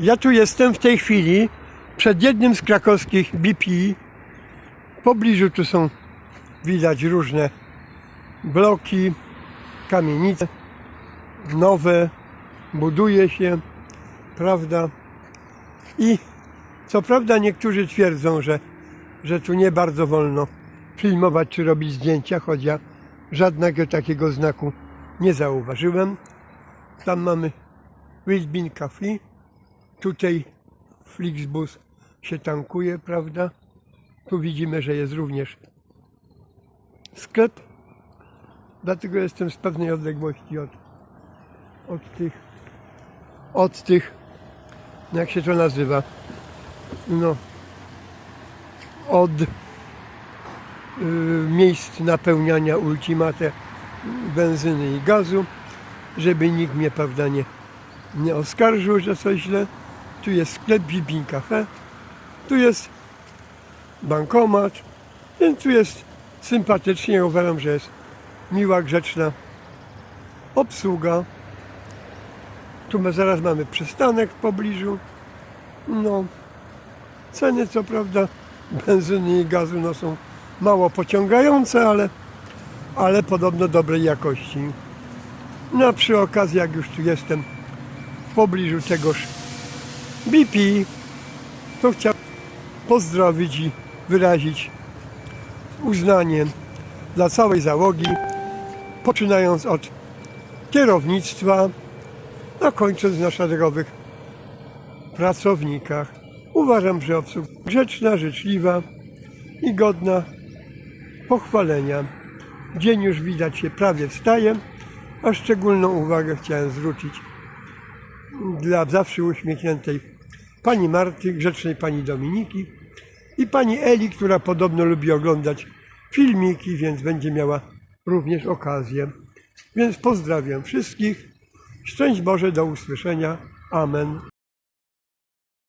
Ja tu jestem w tej chwili przed jednym z krakowskich BP. W pobliżu tu są widać różne bloki, kamienice nowe, buduje się, prawda? I co prawda niektórzy twierdzą, że, że tu nie bardzo wolno filmować czy robić zdjęcia, choć ja żadnego takiego znaku nie zauważyłem. Tam mamy Wilbin Cafe, tutaj Flixbus się tankuje, prawda? Tu widzimy, że jest również sklep, dlatego jestem z pewnej odległości od, od tych, od tych, jak się to nazywa, no, od y, miejsc napełniania ultimate benzyny i gazu, żeby nikt mnie, prawda, nie, nie oskarżył, że coś źle. Tu jest sklep Bibin Cafe, tu jest bankomat, więc tu jest sympatycznie. Uważam, że jest miła, grzeczna obsługa. Tu my zaraz mamy przystanek w pobliżu. No, ceny co prawda benzyny i gazu no, są mało pociągające, ale, ale podobno dobrej jakości. No a przy okazji, jak już tu jestem w pobliżu tegoż BP, to chciałbym pozdrowić i wyrazić uznanie dla całej załogi, poczynając od kierownictwa, a kończąc na szeregowych pracownikach. Uważam, że obsługa grzeczna, życzliwa i godna pochwalenia. Dzień już widać się prawie wstaje, a szczególną uwagę chciałem zwrócić dla zawsze uśmiechniętej pani Marty, grzecznej pani Dominiki i pani Eli, która podobno lubi oglądać filmiki, więc będzie miała również okazję. Więc pozdrawiam wszystkich. Szczęść Boże, do usłyszenia. Amen.